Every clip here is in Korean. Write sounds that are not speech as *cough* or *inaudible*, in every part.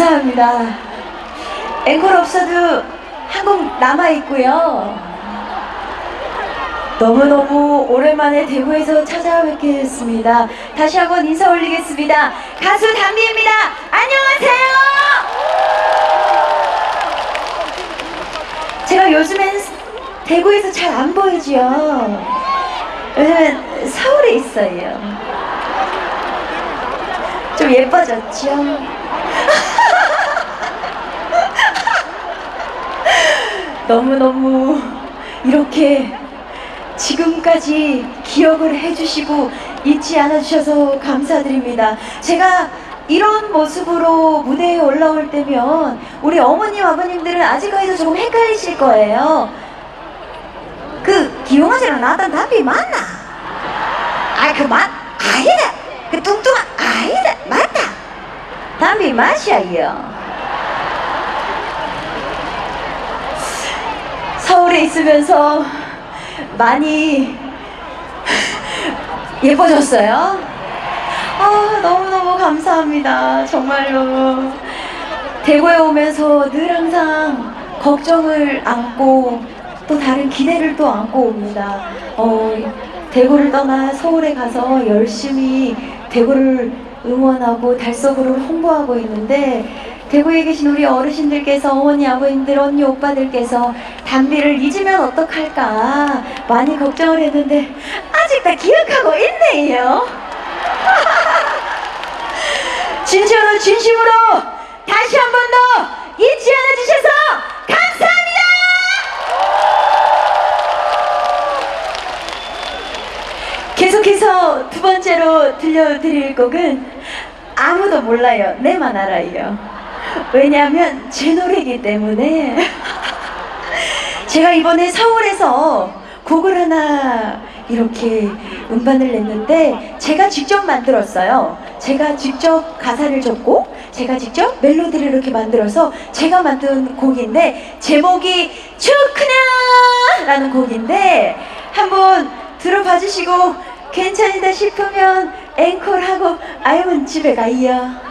감사합니다. 앵콜 없어도 한 곡 남아있고요. 너무너무 오랜만에 대구에서 찾아뵙게 됐습니다. 다시 한번 인사 올리겠습니다. 가수 담비입니다. 안녕하세요! 제가 요즘엔 대구에서 잘 안 보이지요. 요즘엔 서울에 있어요. 좀 예뻐졌죠? 너무너무 이렇게 지금까지 기억을 해주시고 잊지 않아주셔서 감사드립니다. 제가 이런 모습으로 무대에 올라올 때면 우리 어머님, 아버님들은 아직까지도 조금 헷갈리실 거예요. 그 기용아지랑 나단 답이 맞나? 아, 그 맛? 아니다. 그 뚱뚱한 아니다. 맞다. 담비 맛이야요. 서울에 있으면서 많이 예뻐졌어요. 아, 너무너무 감사합니다. 정말로. 대구에 오면서 늘 항상 걱정을 안고 또 다른 기대를 또 안고 옵니다. 어, 대구를 떠나 서울에 가서 열심히 대구를 응원하고 달서구를 홍보하고 있는데 대구에 계신 우리 어르신들께서 어머니 아버님들 언니 오빠들께서 담비를 잊으면 어떡할까 많이 걱정을 했는데 아직 다 기억하고 있네요. *laughs* 진심으로 진심으로 다시 한 번 더 잊지 않아 주셔서 감사합니다. 계속해서 두 번째로 들려드릴 곡은 아무도 몰라요. 내만 알아요. 왜냐하면 제 노래이기 때문에 제가 이번에 서울에서 곡을 하나 이렇게 음반을 냈는데 제가 직접 만들었어요. 제가 직접 가사를 적고 제가 직접 멜로디를 이렇게 만들어서 제가 만든 곡인데 제목이 좋구나 라는 곡인데 한번 들어봐 주시고 괜찮다 싶으면 앵콜하고 아이면 집에 가요.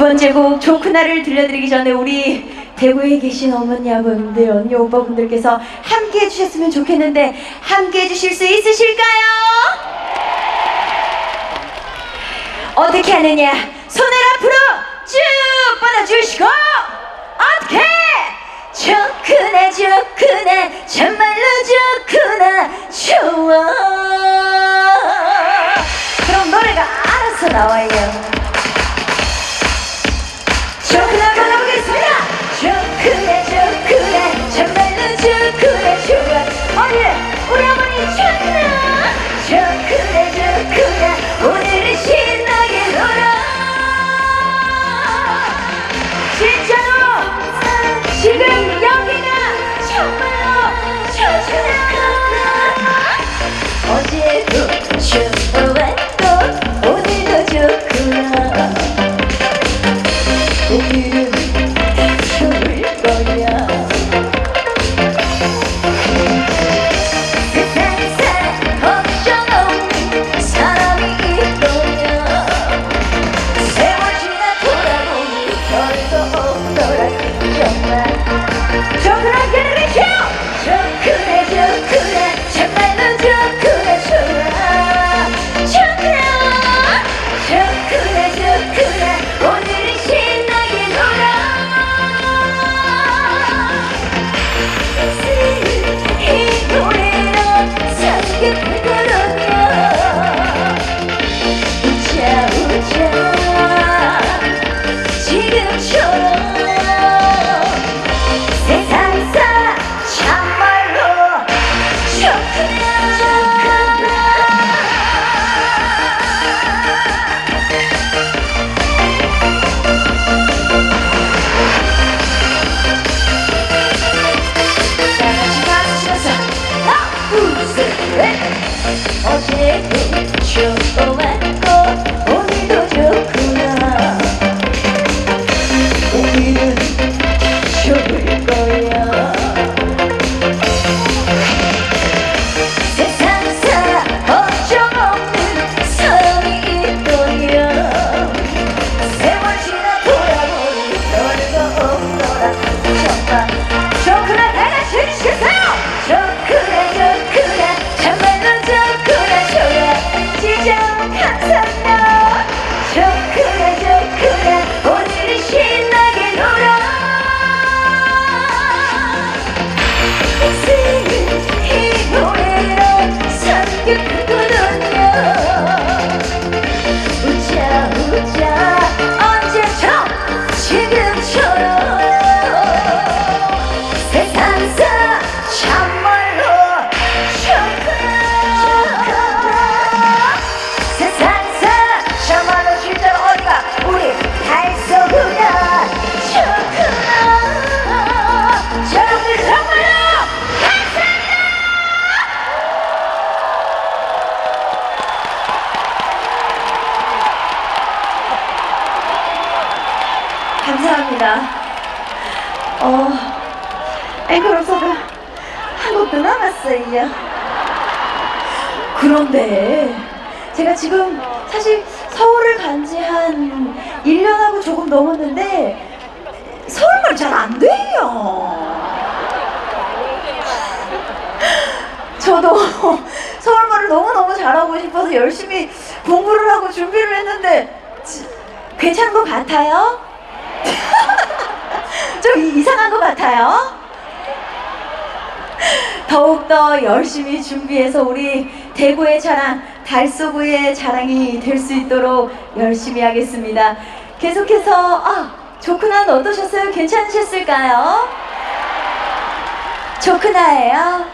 두 번째 곡 좋구나를 들려드리기 전에 우리 대구에 계신 어머니 아버님들 언니 오빠분들께서 함께 해주셨으면 좋겠는데 함께 해주실 수 있으실까요? 어떻게 하느냐? 손을 앞으로 쭉 뻗어주시고 어떻게? 좋구나 좋구나 정말로 좋구나 좋아. 그럼 노래가 알아서 나와요 없어도 한 곡도 남았어요. 그런데 제가 지금 사실 서울을 간 지 한 1년하고 조금 넘었는데 서울말 잘 안 돼요. 저도 서울말을 너무너무 잘하고 싶어서 열심히 공부를 하고 준비를 했는데 지- 괜찮은 것 같아요? *laughs* 좀 이- 이상한 것 같아요? 더욱더 열심히 준비해서 우리 대구의 자랑, 달서구의 자랑이 될 수 있도록 열심히 하겠습니다. 계속해서, 아, 조크나는 어떠셨어요? 괜찮으셨을까요? 조크나예요?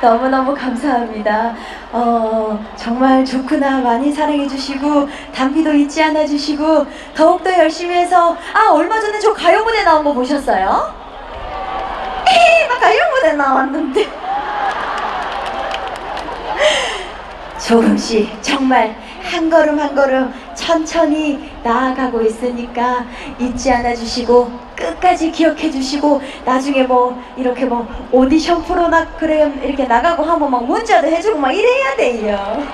너무너무 감사합니다. 어, 정말 좋구나 많이 사랑해주시고, 담비도 잊지 않아주시고, 더욱더 열심히 해서, 아, 얼마 전에 저 가요 무대 나온 거 보셨어요? 에이, 무대 나왔는데. 조금씩 정말 한 걸음 한 걸음 천천히 나아가고 있으니까 잊지 않아 주시고 끝까지 기억해 주시고 나중에 뭐 이렇게 뭐 오디션 프로나 그래 이렇게 나가고 하면 막 문자도 해주고 막 이래야 돼요. *laughs*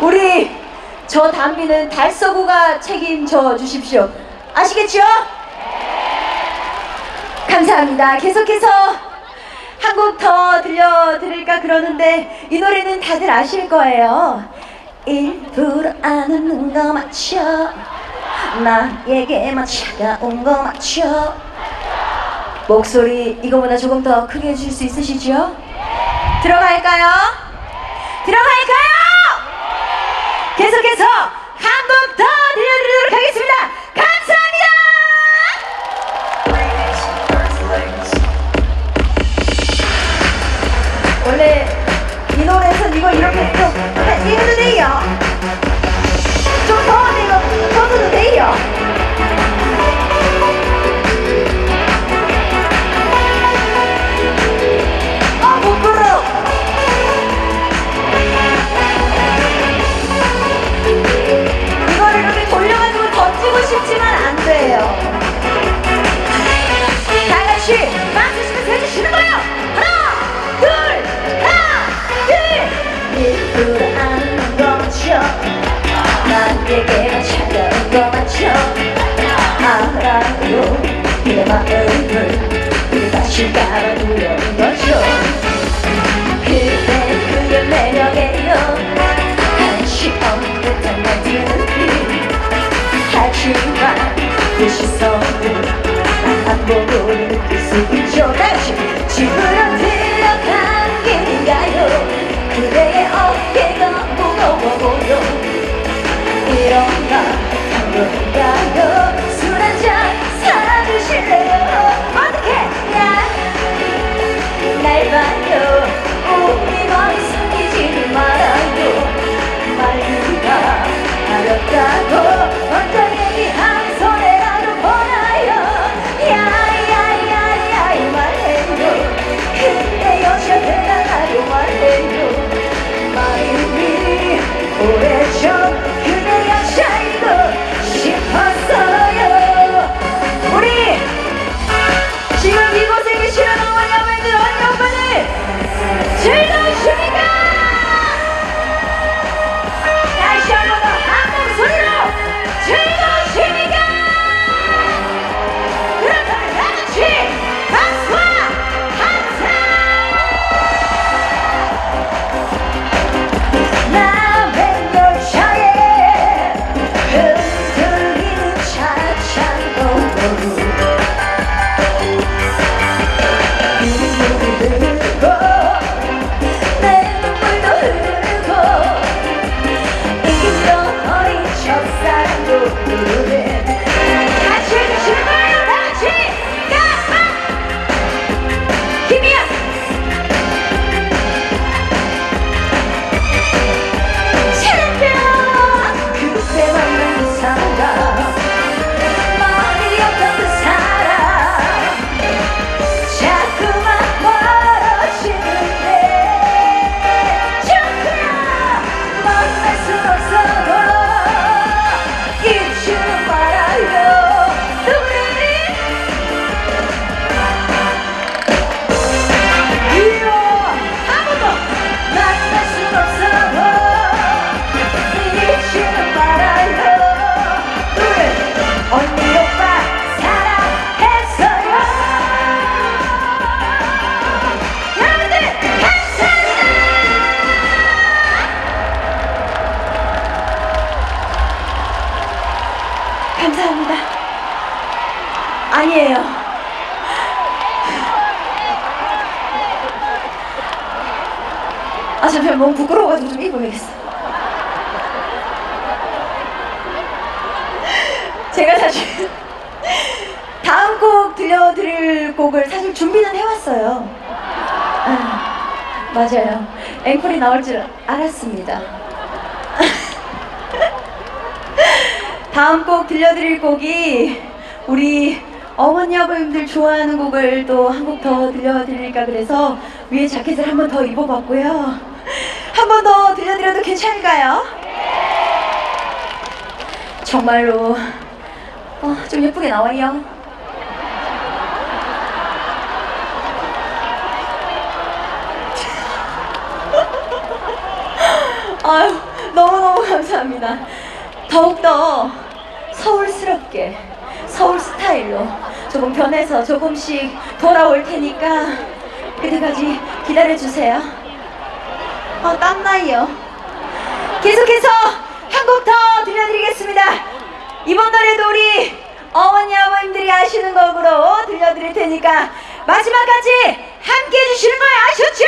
우리 저 담비는 달서구가 책임져 주십시오. 아시겠죠? 감사합니다. 계속해서 한 곡 더 들려드릴까 그러는데 이 노래는 다들 아실 거예요. 일부러 안 웃는 거 맞죠? 나에게만 차가운 거 맞죠? 목소리 이거보다 조금 더 크게 해주실 수 있으시죠? 들어갈까요? 보고 느낄 수 있죠. 다시 집으 아 잠시만 너무 부끄러워가지고 좀 입어야겠어. 제가 사실 다음 곡 들려드릴 곡을 사실 준비는 해왔어요. 아, 맞아요. 앵콜이 나올 줄 알았습니다. 다음 곡 들려드릴 곡이 우리 어머니 아버님들 좋아하는 곡을 또 한 곡 더 들려드릴까 그래서 위에 자켓을 한 번 더 입어봤고요. 한 번 더 들려드려도 괜찮을까요? 정말로 어, 좀 예쁘게 나와요. *laughs* 아유, 너무너무 감사합니다. 더욱더 서울스럽게, 서울 스타일로 조금 변해서 조금씩 돌아올 테니까 그때까지 기다려주세요. 어, 땀나요. 계속해서 한 곡 더 들려드리겠습니다. 이번 노래도 우리 어머니 아버님들이 아시는 곡으로 들려드릴 테니까 마지막까지 함께 해주시는 거 아셨죠?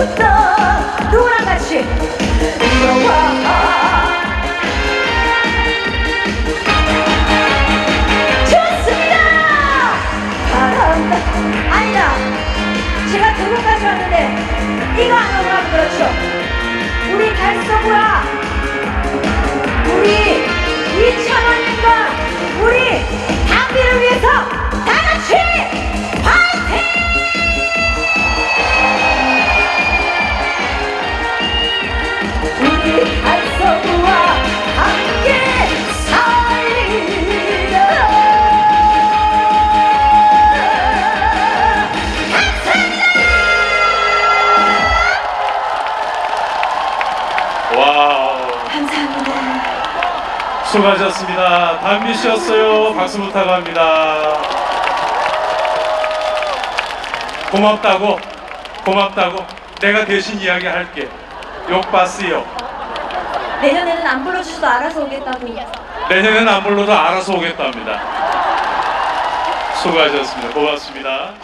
대구다 누구랑 같이 좋습니다. 바람 따 아니다. 제가 대구까지 왔는데 이거 안 하고 가면 그렇죠. 우리 달서구야. 우리 이찬원님과 우리 당비를 위해서 다 같이 파이팅! 수고하셨습니다. 담비 씨였어요. 박수 부탁합니다. 고맙다고, 고맙다고. 내가 대신 이야기할게. 욕 봤어요. 내년에는 안 불러주셔도 알아서 오겠다고. 내년엔 안 불러도 알아서 오겠답니다. 수고하셨습니다. 고맙습니다.